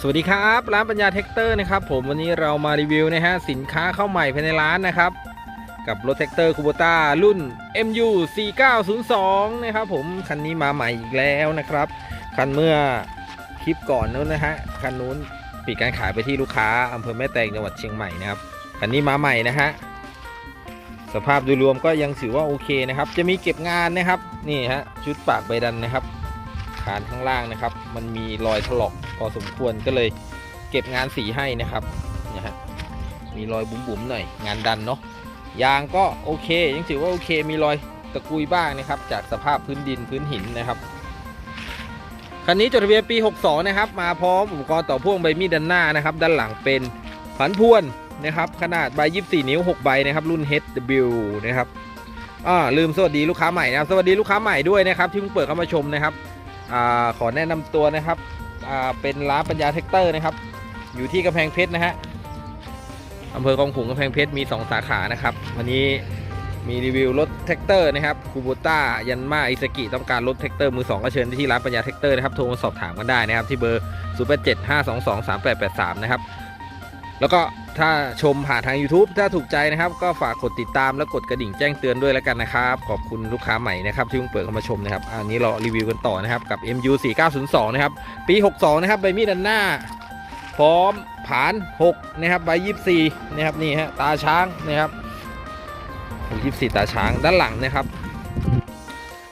สวัสดีครับ ร้านปัญญาเทคเตอร์นะครับผมวันนี้เรามารีวิวนะฮะสินค้าเข้าใหม่ภายในร้านนะครับ กับรถแท็กเตอร์คูโบต้ารุ่น MU 4902นะครับผมคันนี้มาใหม่อีกแล้วนะครับ คันเมื่อคลิปก่อนนู้นนะฮะคันนู้นปิดการขายไปที่ลูกค้าอำเภอแม่แตงจังหวัดเชียงใหม่นะครับคันนี้มาใหม่นะฮะสภาพโดยรวมก็ยังถือว่าโอเคนะครับ จะมีเก็บงานนะครับนี่ฮะชุดปากใบดันนะครับ ฐานข้างล่างนะครับ มันมีรอยถลอกพอสมควรก็เลยเก็บงานสีให้นะครับนะฮะมีรอยบุ๋มๆหน่อยงานดันเนาะยางก็โอเค ยังถือว่าโอเค มีรอยตะกุยบ้างนะครับ จากสภาพพื้นดินพื้นหินนะครับคันนี้จดทะเบียนปี 62 นะครับ มาพร้อมอุปกรณ์ต่อพ่วงใบมีดด้านหน้านะครับ ด้านหลังเป็นผันพวนนะครับ ขนาดใบ 24 นิ้ว 6 ใบนะครับ รุ่น HW นะครับอ่าลืมสวัสดีลูกค้าใหม่นะครับ สวัสดีลูกค้าใหม่ด้วยนะครับ ที่เพิ่งเปิดเข้ามาชมนะครับ ขอแนะนำตัวนะครับเป็นร้านปัญญาเทคเตอร์นะครับ อยู่ที่กำแพงเพชรนะฮะอำเภอคลองขุงกำแพงเพชรมี 2 สาขานะครับ วันนี้มีรีวิวรถแท็กเตอร์นะครับคูโบต้ายันมาอิสกิต้องการรถแท็กเตอร์มือ 2 ก็เชิญที่ร้านปัญญาแท็กเตอร์นะครับโทรมาสอบถามกันได้นะครับ ที่เบอร์ 0 8 7 5 2 2 3 8 8 3 นะครับ แล้วก็ ถ้าชมผ่านทาง YouTube ถ้าถูกใจนะครับ ก็ฝากกดติดตามและกดกระดิ่งแจ้งเตือนด้วยแล้วกันนะครับ ขอบคุณลูกค้าใหม่นะครับที่เพิ่งเปิดเข้ามาชมนะครับ อันนี้เรารีวิวกันต่อนะครับกับ MU 4902นะครับ ปี 62 นะครับใบมีดด้านหน้า พร้อมผาน 6 นะครับใบ 24 นะครับนี่ฮะตาช้างนะครับ24 ตาช้างด้านหลังนะครับ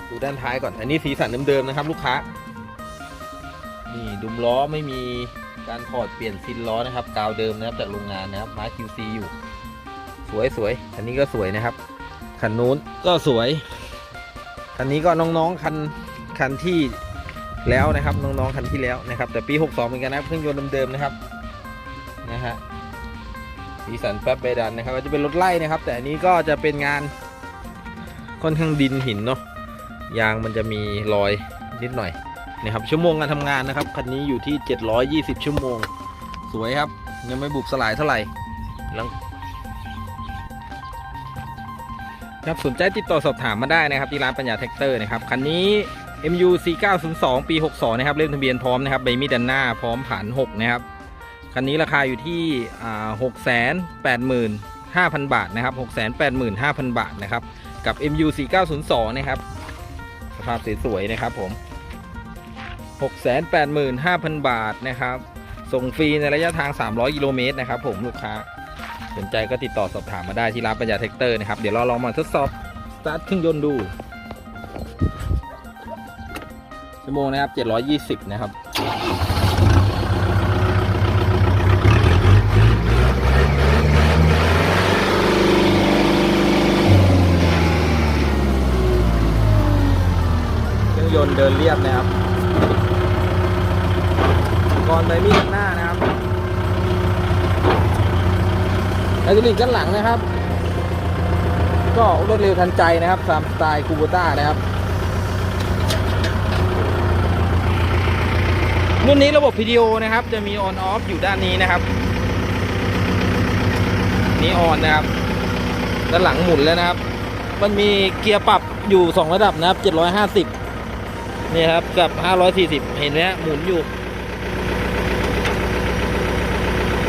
ดูด้านท้ายก่อนอันนี้สีสันเดิมๆนะครับ ลูกค้านี่ดุมล้อไม่มี การถอดเปลี่ยนซินล้อนะครับกาวเดิมนะครับจากโรงงานนะครับมา QC อยู่ สวยสวยอันนี้ก็สวยนะครับคันนู้นก็สวยคันนี้ก็น้องๆคันคันที่แล้วนะครับน้องๆคันที่แล้วนะครับ แต่ปี 62 เหมือนกันนะเครื่องยนต์เดิมๆนะครับนะฮะสีสันแป๊บเบดันนะครับก็จะเป็นรถไล่นะครับ แต่อันนี้ก็จะเป็นงานค่อนข้างดินหินเนาะยางมันจะมีรอยนิดหน่อย นะครับชั่วโมงการทำงานนะครับคันนี้อยู่ที่ 720 ชั่วโมง สวยครับ ยังไม่บุบสลายเท่าไหร่หลังครับสนใจติดต่อสอบถามมาได้นะครับที่ร้านปัญญาแท็กเตอร์นะครับคันนี้ MU C902 ปี 62 นะครับเล่มทะเบียนพร้อมนะครับใบมีดด้านหน้าพร้อมผ่าน6นะครับคันนี้ราคาอยู่ที่685,000บาทนะครับ685,000บาทนะครับกับ MU C902 นะครับสภาพสวยๆนะครับผม 685,000 บาทนะครับ ส่งฟรีในระยะทาง 300กิโลเมตรนะครับผมลูกค้าสนใจก็ติดต่อสอบถามมาได้ที่ร้านปัญญาเทคเตอร์นะครับ เดี๋ยวเราลองมาทดสอบสตาร์ทเครื่องยนต์ดูชั่วโมงนะครับ 720 นะครับเครื่องยนต์เดินเรียบนะครับ อนไปมีดข้างหน้านะครับไอดอลิกด้านหลังนะครับ ก็รวดเร็วทันใจนะครับตามสไตล์คูโบต้านะครับรุ่นนี้ระบบวิดีโอนะครับ จะมีออนออฟอยู่ด้านนี้นะครับ นี่ออนนะครับ ด้านหลังหมุนแล้วนะครับ มันมีเกียร์ปรับอยู่ 2 ระดับนะครับ 750 นี่ครับ กับ 540 เห็นไหมฮะหมุนอยู่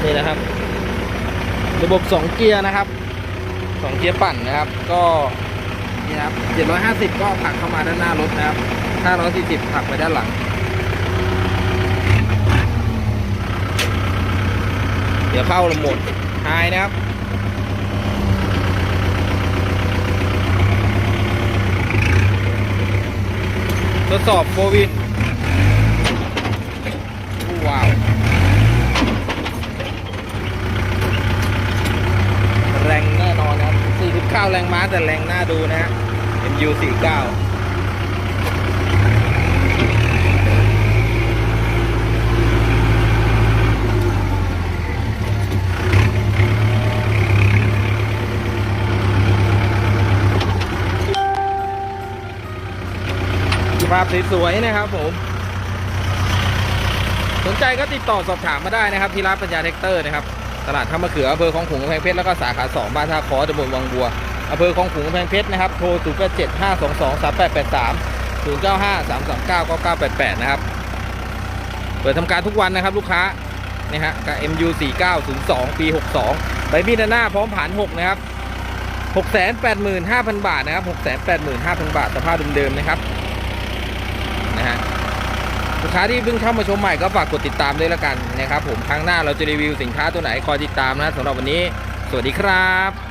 นี่นะครับ ระบบ2เกียร์นะครับ2เกียร์ปั่นนะครับ ก็นี่ครับ 750 ก็ผลักเข้ามาด้านหน้ารถนะครับ 540ผลักไปด้านหลัง เดี๋ยวเข้าโหมดไฮนะครับทดสอบโควิดว้าว แรงแน่นอนนะครับ 49 แรงม้าแต่แรงน่าดูนะฮะ MU 49สภาพสวยๆนะครับผม สนใจก็ติดต่อสอบถามมาได้นะครับ ที่ร้านปัญญาเทคเตอร์นะครับ ตลาดท่ามะเขืออำเภอคลองขุงกำแพงเพชรแล้วก็สาขา 2 บ้านท่าคอตำบลวังบัว อำเภอคลองขุงกำแพงเพชรนะครับ โทร 0 8 7 5 2 2 3 8 8 3 0 9 5 3 3 9 9 9 8 8 นะครับ เปิดทำการทุกวันนะครับลูกค้านะฮะกับ MU 4902 ปี 62ใบมีดหน้าพร้อมผ่าน 6 นะครับ 685,000 บาทนะครับ 685,000 บาท สภาพเดิมๆนะครับ นะฮะลูกค้าที่เพิ่งเข้ามาชมใหม่ก็ฝากกดติดตามด้วยล้วกันนะครับผม ครั้งหน้าเราจะรีวิวสินค้าตัวไหนคอยติดตามนะสำหรับวันนี้ สวัสดีครับ